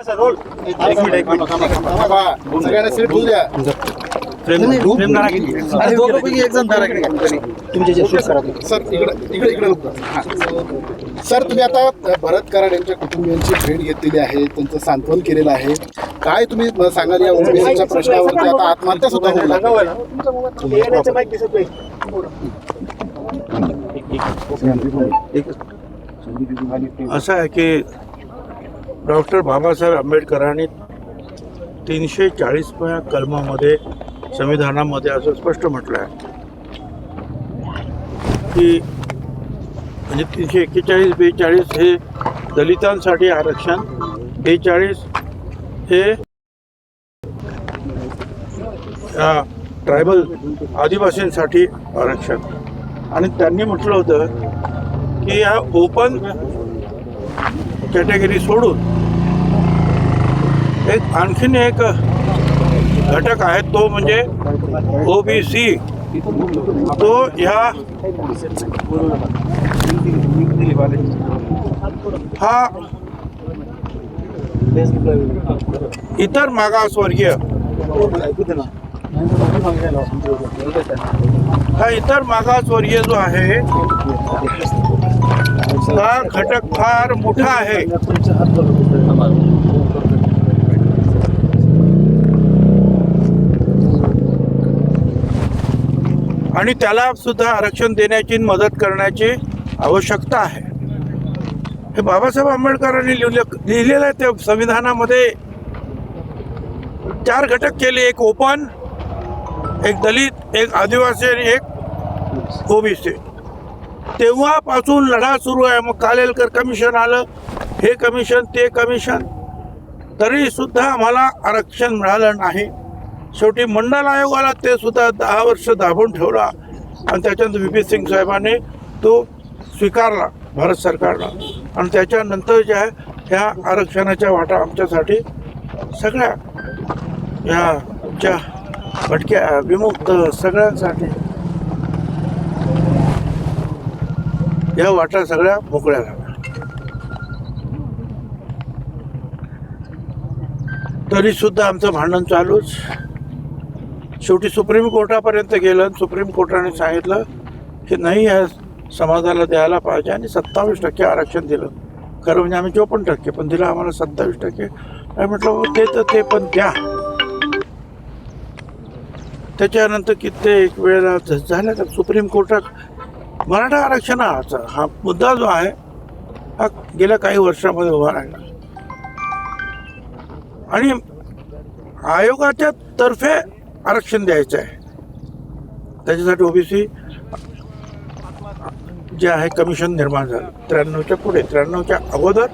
Sir. हा. तुम्ही आता भरत कराड यांच्या कुटुंबियांची भेट घेतलेली आहे त्यांचं सांत्वन केलेलं आहे काय तुम्ही सांगाल या ओबीसीच्या प्रश्नावरती आता आत्महत्या सुद्धा होऊ. असं आहे की डॉक्टर बाबासाहेब आंबेडकरांनी तीनशे चाळीसव्या कलमामध्ये संविधानामध्ये असं स्पष्ट म्हटलं आहे. की म्हणजे तीनशे एक्केचाळीस बेचाळीस हे दलितांसाठी आरक्षण बेचाळीस हे ट्रायबल आदिवासींसाठी आरक्षण. आणि त्यांनी म्हटलं होतं की या ओपन कॅटेगरी सोडून एक आणखीन एक घटक आहे तो म्हणजे ओबीसी तो ह्या हा इतर मागासवर्गीय. हा इतर मागासवर्गीय जो आहे हा घटक फार मोठा आहे. आणि त्याला सुद्धा आरक्षण देण्याची मदत करण्याची आवश्यकता आहे. हे बाबासाहेब आंबेडकरांनी लिहिलं लिहिलेलं आहे त्या संविधानामध्ये. चार घटक केले एक ओपन एक दलित एक आदिवासी आणि एक ओबीसी. तेव्हापासून लढा सुरू आहे. मग कालेलकर कमिशन आलं हे कमिशन ते कमिशन. तरी सुद्धा आम्हाला आरक्षण मिळालं नाही. शेवटी मंडल आयोगाला ते सुद्धा दहा वर्ष दाबून ठेवला. आणि त्याच्यानंतर व्ही पी सिंग साहेबांनी तो स्वीकारला भारत सरकारनं आणि त्याच्यानंतर जे आहे ह्या आरक्षणाच्या वाटा आमच्यासाठी सगळ्या या ज्या भटक्या विमुक्त सगळ्यांसाठी या वाटा सगळ्या मोकळ्या झाल्या. तरी सुद्धा आमचं भांडण चालूच. शेवटी सुप्रीम कोर्टापर्यंत गेलं आणि सुप्रीम कोर्टाने सांगितलं की नाही ह्या समाजाला द्यायला पाहिजे आणि सत्तावीस टक्के आरक्षण दिलं. खरं म्हणजे आम्ही चोपन्न टक्के पण दिलं आम्हाला सत्तावीस टक्के. आणि म्हटलं हो, ते तर ते पण द्या. त्याच्यानंतर कित्येक वेळेला झाल्या तर सुप्रीम कोर्टात मराठा आरक्षणाचा हा मुद्दा जो आहे हा गेल्या काही वर्षामध्ये उभा राहिला. आणि आयोगाच्या तर्फे आरक्षण द्यायचं आहे. त्याच्यासाठी ओबीसी जे आहे कमिशन निर्माण झालं. त्र्याण्णवच्या पुढे त्र्याण्णवच्या अगोदर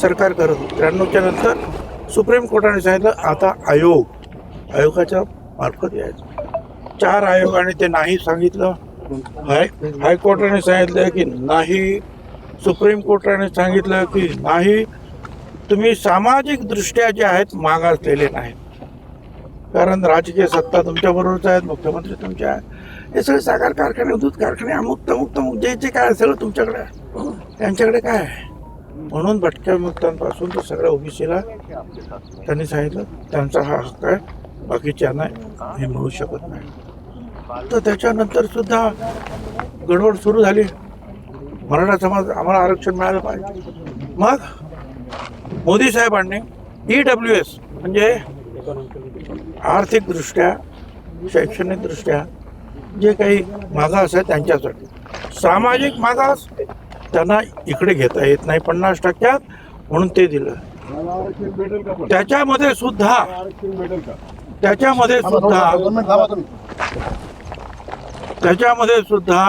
सरकार करत होतं. त्र्याण्णवच्या नंतर सुप्रीम कोर्टाने सांगितलं आता आयोग आयोगाच्या मार्फत यायचं. चार आयोगाने ते नाही सांगितलं. हाय हायकोर्टाने सांगितलं की नाही. सुप्रीम कोर्टाने सांगितलं की नाही. तुम्ही सामाजिक दृष्ट्या जे आहेत मागासलेले नाहीत. कारण राजकीय सत्ता तुमच्याबरोबरच आहेत मुख्यमंत्री तुमचे हे सगळे साखर कारखाने दूध कारखाने अमुक तमुक तमुक जे जे काय असेल तुमच्याकडे त्यांच्याकडे काय आहे? म्हणून भटक्या मुक्तांपासून तर सगळ्या ओबीसीला त्यांनी सांगितलं त्यांचा हा हक्क आहे बाकीच्यांना हे मिळू शकत नाही. तर त्याच्यानंतर सुद्धा गडबड सुरू झाली. मराठा समाज आम्हाला आरक्षण मिळालं पाहिजे. मग मोदी साहेबांनी ई डब्ल्यू एस म्हणजे आर्थिकदृष्ट्या शैक्षणिकदृष्ट्या जे काही मागास आहे त्यांच्यासाठी. सामाजिक मागास त्यांना इकडे घेता येत नाही पन्नास टक्क्यात म्हणून ते दिलं. त्याच्यामध्ये सुद्धा त्याच्यामध्ये सुद्धा त्याच्यामध्ये सुद्धा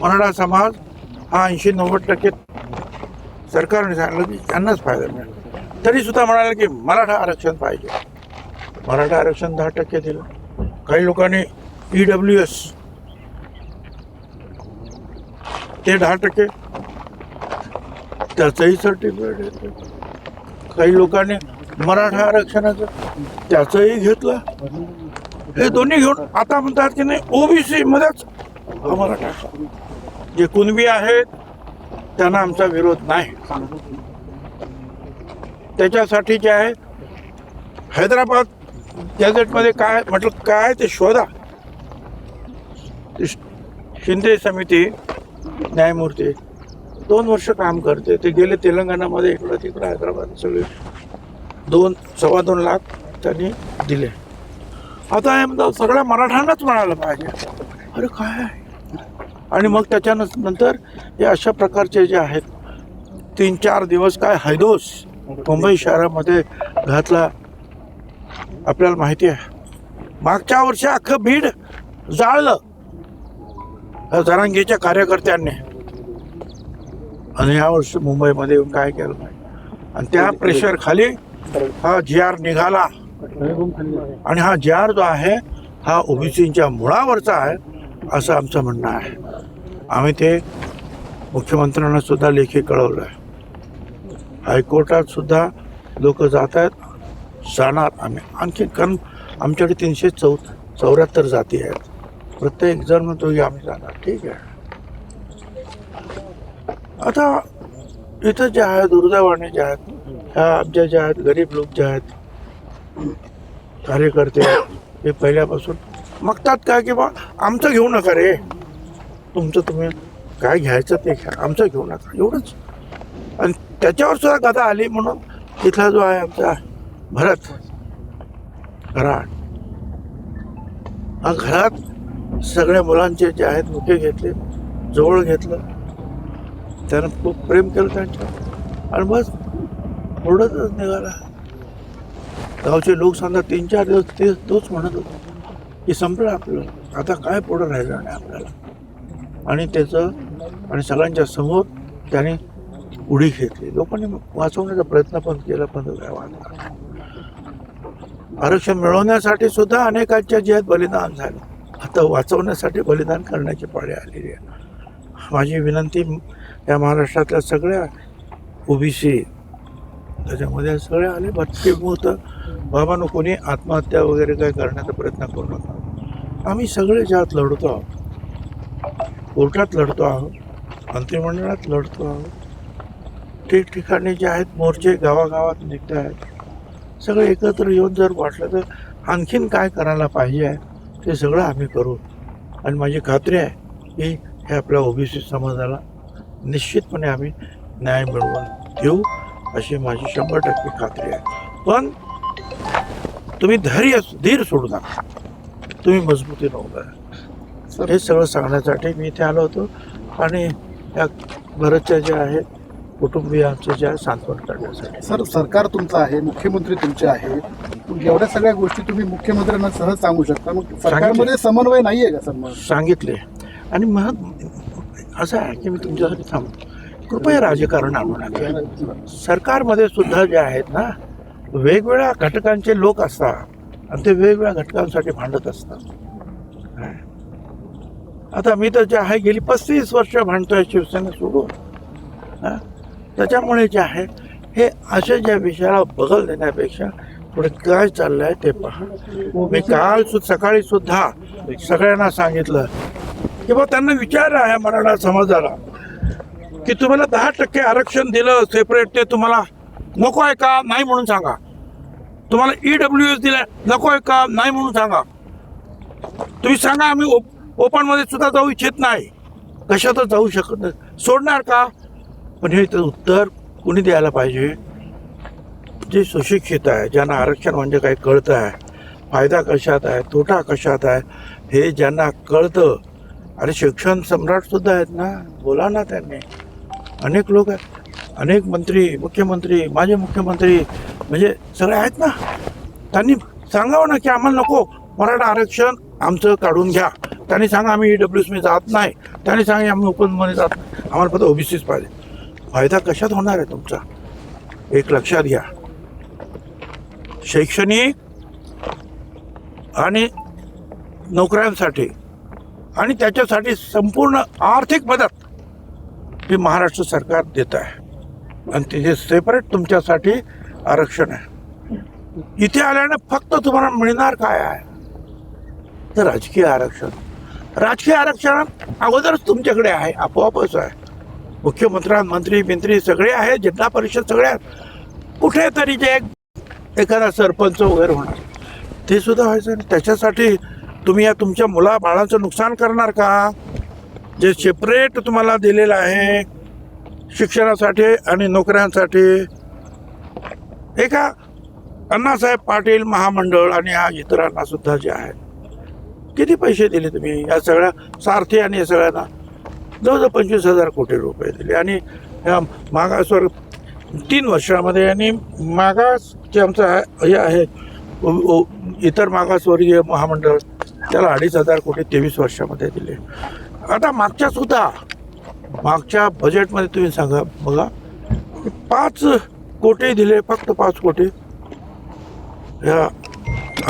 मराठा समाज हा ऐंशी नव्वद टक्के सरकारने सांगितलं की त्यांनाच फायदा मिळाला. तरी सुद्धा म्हणाले की मराठा आरक्षण पाहिजे. मराठा आरक्षण दहा टक्के दिलं. काही लोकांनी ई डब्ल्यू एस ते दहा टक्के. त्याचंही सर्टिफिकेट घेतलं. काही लोकांनी मराठा आरक्षणाचं त्याचंही घेतलं. हे दोन्ही घेऊन आता म्हणतात की नाही ओबीसी मध्येच मराठा जे कुणबी आहेत त्यांना आमचा विरोध नाही. त्याच्यासाठी जे आहे हैदराबाद गॅझेटमध्ये काय म्हटलं काय ते शोधा. शिंदे समिती न्यायमूर्ती दोन वर्ष काम करते. ते गेले तेलंगणामध्ये इकडं तिकडं हैदराबाद सगळे. दोन सव्वा दोन लाख त्यांनी दिले. आता हे म्हणतात सगळ्या मराठ्यांनाच म्हणायला पाहिजे. अरे काय आणि मग त्याच्यानंतर हे अशा प्रकारचे जे आहेत तीन चार दिवस काय हैदोस मुंबई शहरामध्ये घातला. आपल्याला माहिती आहे. मागच्या वर्षी अख्खं बीड जाळलं. जरांगीच्या कार्यकर्त्यांनी. आणि या वर्षी मुंबईमध्ये येऊन काय केलं नाही. आणि त्या प्रेशर खाली हा जी आर निघाला. आणि हा जी आर जो आहे हा ओबीसीच्या मुळावरचा आहे असं आमचं म्हणणं आहे. आम्ही ते मुख्यमंत्र्यांना सुद्धा लेखी कळवलं आहे हायकोर्टात सुद्धा लोक जात आहेत. जाणार आम्ही. आणखी कारण आमच्याकडे तीनशे चौ चौऱ्याहत्तर जाती आहेत. प्रत्येक जण म्हणतो की आम्ही जाणार. ठीक आहे. आता इथं जे आहे दुर्दैवाने जे आहेत ह्या आमच्या ज्या आहेत गरीब लोक जे आहेत कार्यकर्ते हे पहिल्यापासून मागतात काय की बा आमचं घेऊ नका रे. तुमचं तुम्ही काय घ्यायचं ते घ्या. आमचं घेऊ नका. एवढंच. आणि त्याच्यावर सुद्धा गदा आली म्हणून तिथला जो आहे आमचा भरत घरात हा घरात सगळ्या मुलांचे जे आहेत मुके घेतले जवळ घेतलं. त्यानं खूप प्रेम केलं त्यांच्या. आणि बस ओरडतच निघाला. गावचे लोक सांगतात तीन चार दिवस ते तोच म्हणत होता की संपलं आपलं. आता काय पुढं राहिलं नाही आपल्याला? आणि त्याचं आणि सगळ्यांच्या समोर त्याने उडी घेतली. लोकांनी वाचवण्याचा प्रयत्न पण केला पण काय वाचला आरक्षण मिळवण्यासाठी सुद्धा अनेकांच्या जीवात बलिदान झालं. आता वाचवण्यासाठी बलिदान करण्याची पाळी आलेली आहे. माझी विनंती या महाराष्ट्रातल्या सगळ्या ओबीसी त्याच्यामध्ये सगळे आले भटकेमुळं मूत बाबांनो कोणी आत्महत्या वगैरे काय करण्याचा प्रयत्न करू नका. आम्ही सगळे ज्यात लढतो आहोत कोर्टात लढतो आहोत मंत्रिमंडळात लढतो आहोत ठिकठिकाणी जे आहेत मोर्चे गावागावात निघत आहेत सगळे एकत्र येऊन जर वाटलं तर आणखीन काय करायला पाहिजे आहे ते सगळं आम्ही करू. आणि माझी खात्री आहे की हे आपल्या ओबीसी समाजाला निश्चितपणे आम्ही न्याय मिळवून देऊ अशी माझी शंभर टक्के खात्री आहे. पण तुम्ही धैर्य धीर सोडू नका. तुम्ही मजबूती नव्हता हे सगळं सांगण्यासाठी मी इथे आलो होतो. आणि या भरतच्या जे आहेत कुटुंबियांचं जे आहे सांत्वन करण्यासाठी. सर सरकार तुमचं आहे मुख्यमंत्री तुमचे आहे. मग एवढ्या सगळ्या गोष्टी तुम्ही मुख्यमंत्र्यांना सहज सांगू शकता. मग सरकारमध्ये समन्वय नाहीये का सर मग? सांगितले. आणि मग असं आहे की मी तुमच्यासाठी थांब कृपया राजकारण आणू नका. सरकारमध्ये सुद्धा जे आहेत ना वेगवेगळ्या घटकांचे लोक असतात. आणि ते वेगवेगळ्या घटकांसाठी भांडत असतात? आता मी तर जे आहे गेली पस्तीस वर्ष भांडतोय शिवसेना सोडून. हा? त्याच्यामुळे जे आहे हे असे ज्या विषयाला बगल देण्यापेक्षा पुढे काय चाललं आहे ते पहा. मी काल सु सकाळी सुद्धा सगळ्यांना सांगितलं की बा त्यांना विचार आहे मराठा समाजाला की तुम्हाला दहा टक्के आरक्षण दिलं सेपरेट ते तुम्हाला नको आहे का? नाही म्हणून सांगा. तुम्हाला ई डब्ल्यू एस दिलं नको आहे का? नाही म्हणून सांगा. तुम्ही सांगा आम्ही ओप ओपनमध्ये सुद्धा जाऊ इच्छित नाही. कशातच जाऊ शकत नाही. सोडणार का? पण हे उत्तर कुणी द्यायला पाहिजे? जे सुशिक्षित आहे ज्यांना आरक्षण म्हणजे काही कळतं आहे फायदा कशात आहे तोटा कशात आहे हे ज्यांना कळतं अरे शिक्षण सम्राटसुद्धा आहेत ना? बोला ना त्यांनी. अनेक लोक आहेत. अनेक मंत्री मुख्यमंत्री माजी मुख्यमंत्री म्हणजे सगळे आहेत ना? त्यांनी सांगावं ना की आम्हाला नको मराठा आरक्षण आमचं काढून घ्या. त्यांनी सांगा आम्ही ई डब्ल्यू मी जात नाही. त्यांनी सांगा आम्ही ओपनमध्ये जात नाही. आम्हाला फक्त ओबीसीच पाहिजे. फायदा कशात होणार आहे तुमचा? एक लक्षात घ्या. शैक्षणिक आणि नोकऱ्यांसाठी आणि त्याच्यासाठी संपूर्ण आर्थिक मदत ही महाराष्ट्र सरकार देत आहे. आणि तिथे सेपरेट तुमच्यासाठी आरक्षण आहे. इथे आल्याने फक्त तुम्हाला मिळणार काय आहे? तर राजकीय आरक्षण. राजकीय आरक्षण अगोदरच तुमच्याकडे आहे आपोआपच आहे. मुख्यमंत्र्या मंत्री मंत्री सगळे आहेत जिल्हा परिषद सगळ्यात कुठेतरी जे एक एखादा सरपंच वगैरे होणार. ते सुद्धा व्हायचं आणि त्याच्यासाठी तुम्ही या तुमच्या मुला बाळाचं नुकसान करणार का? जे सेपरेट तुम्हाला दिलेलं आहे शिक्षणासाठी आणि नोकऱ्यांसाठी. एका अण्णासाहेब पाटील महामंडळ आणि या इतरांना सुद्धा जे आहे किती पैसे दिले तुम्ही या सगळ्या सारथी आणि या सगळ्यांना? जवळजवळ पंचवीस हजार कोटी रुपये दिले. आणि या मागासवर तीन वर्षामध्ये आणि मागास जे आमचं हे आहे ओ- इतर मागासवर्गीय महामंडळ त्याला अडीच हजार कोटी तेवीस वर्षामध्ये दिले. आता मागच्या सुद्धा मागच्या बजेटमध्ये तुम्ही सांगा बघा पाच कोटी दिले फक्त पाच कोटी. ह्या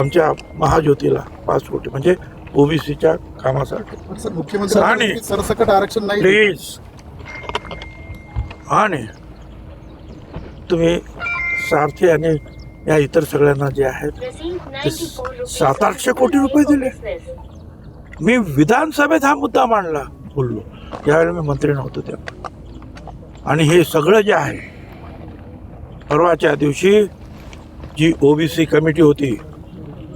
आमच्या महाज्योतीला पाच कोटी. म्हणजे ओबीसीच्या कामासाठी. सर मुख्यमंत्री आणि- म्हणतात की सरसकट आरक्षण नाही प्लीज. आणि तुम्ही सारथी आणि या इतर सगळ्यांना जे आहेत ते सात आठशे कोटी रुपये दिले. मी विधानसभेत हा मुद्दा मांडला बोललो. ज्यावेळेला मी मंत्री नव्हतो तेव्हा. आणि हे सगळं जे आहे परवाच्या दिवशी जी ओबीसी कमिटी होती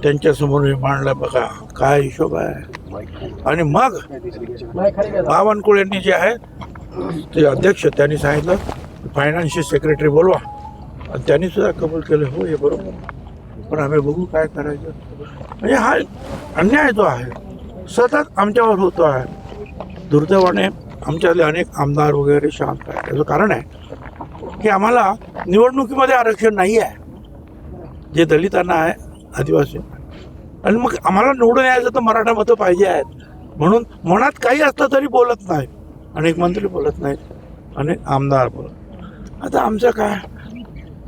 त्यांच्यासमोर मी मांडलं बघा काय हिशोब आहे. आणि मग बावनकुळेंनी जे आहे ते अध्यक्ष त्यांनी सांगितलं फायनान्शियल सेक्रेटरी बोलवा. आणि त्यांनी सुद्धा कबूल केलं हो हे बरोबर. पण आम्ही बघू काय करायचं. म्हणजे हा अन्याय जो आहे सतत आमच्यावर होतो आहे. दुर्दैवाने आमच्यातले अनेक आमदार वगैरे शांत आहे त्याचं कारण आहे की आम्हाला निवडणुकीमध्ये आरक्षण नाही आहे जे दलितांना आहे आदिवासी आणि मग आम्हाला निवडून यायचं तर मराठा मतं पाहिजे आहेत. म्हणून मनात काही असलं तरी बोलत नाही. अनेक मंत्री बोलत नाहीत. अनेक आमदार बोलत आता आमचं काय?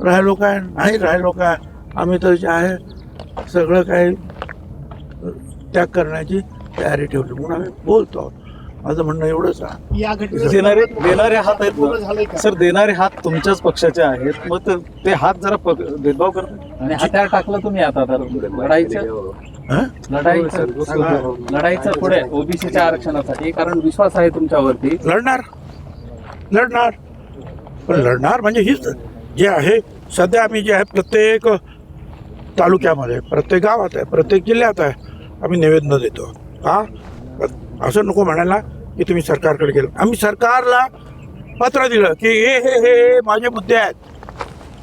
राहिलो काय? नाही राहिलो काय? आम्ही तर जे आहे सगळं काही त्याग करण्याची तयारी ठेवली. म्हणून आम्ही बोलतो आहोत. माझं म्हणणं एवढंच आहे या घटनेचं देणारे देणारे हात आहेत? सर देणारे हात तुमच्याच पक्षाचे आहेत. मग ते- ते हात जरा प- भेदभाव करतात. आणि हत्यार टाकलं तुम्ही आता तर लढाईचं? हं? लढाईचं लढाईचं पुढे ओबीसीच्या आरक्षणासाठी कारण विश्वास आहे तुमच्यावरती. लढणार. लढणार. पण लढणार म्हणजे हीच जे आहे सध्या आम्ही जे आहे प्रत्येक तालुक्यामध्ये प्रत्येक गावात आहे प्रत्येक जिल्ह्यात आहे आम्ही निवेदनं देतो. का असं नको म्हणायला. की तुम्ही सरकारकडे गेलो. आम्ही सरकारला पत्र दिलं की हे हे हे हे माझे मुद्दे आहेत.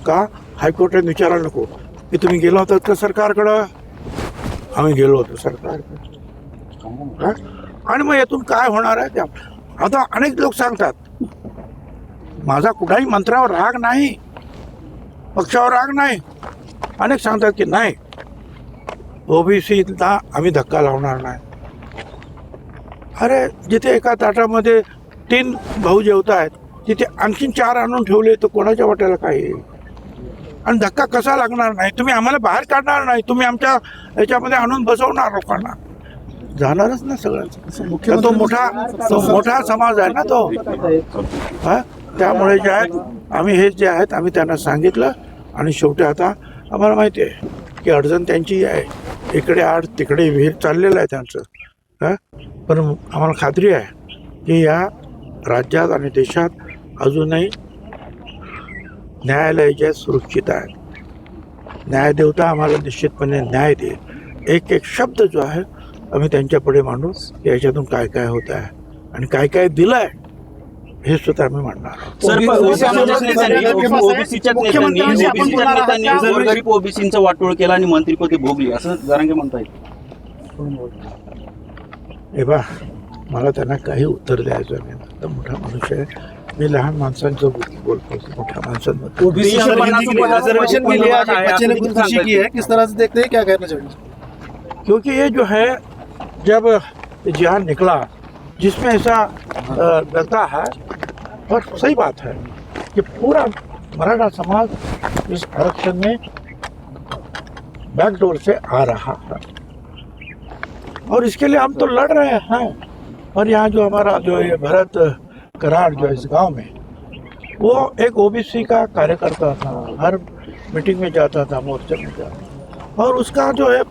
का? हायकोर्टाने विचारायला नको. की तुम्ही गेला होतात का सरकारकडं? आम्ही गेलो होतो सरकारकडे. आणि मग यातून काय होणार आहे? त्या आता अनेक लोक सांगतात माझा कुठलाही मंत्रावर राग नाही. पक्षावर राग नाही. अनेक सांगतात की नाही. ओबीसीला आम्ही धक्का लावणार नाही. अरे जिथे एका ताटामध्ये तीन भाऊ जेवत आहेत तिथे आणखीन चार आणून ठेवले तर कोणाच्या वाट्याला काय आणि धक्का कसा लागणार नाही? तुम्ही आम्हाला बाहेर काढणार नाही. तुम्ही आमच्या याच्यामध्ये आणून बसवणार लोकांना. जाणारच ना सगळ्यांचं. तर तो मोठा तो मोठा समाज आहे ना तो. हा? त्यामुळे जे आहेत आम्ही हे जे आहेत आम्ही त्यांना सांगितलं. आणि शेवटी आता आम्हाला माहिती आहे की अडचण त्यांची आहे. इकडे आड तिकडे विहीर चाललेलं आहे त्यांचं. हा? पण आम्हाला खात्री आहे की या राज्यात आणि देशात अजूनही न्यायालय जे आहे सुरक्षित आहे न्यायदेवता आम्हाला निश्चितपणे न्याय देईल. एक एक शब्द जो आहे आम्ही त्यांच्यापुढे मांडू की याच्यातून काय काय होत आहे आणि काय काय दिलं आहे हे सुद्धा आम्ही मांडणार ओबीसींचं वाटोळ केलं आणि मंत्रिपदी भोगली असं जरांगे म्हणताय हे बा मला त्यांना काही उत्तर द्यायचं नाही. तर मोठा मनुष्य आहे. मी लहान माणसांचं बोल- बोलतो मोठ्या माणसांबद्दल ओबीसी पन्नास के लिए रिजर्वेशन के लिए आज एक बच्चे ने खुदकुशी की है किस तरह से देखते हैं क्या कहना चाहिए क्योंकि ये जो है जब जिहान निकला जिसमें ऐसा अ, लगता है और सही बात है कि पूरा मराठा समाज इस आरक्षण में बैकडोर से आ रहा है। और इसके लिए हम तो लड़ रहे हैं। और यहाँ जो हमारा जो ये भरत करार जो इस गांव में वो एक ओबीसी का कार्यकर्ता था। हर मीटिंग में जाता था मोर्चे में जाता और उसका जो है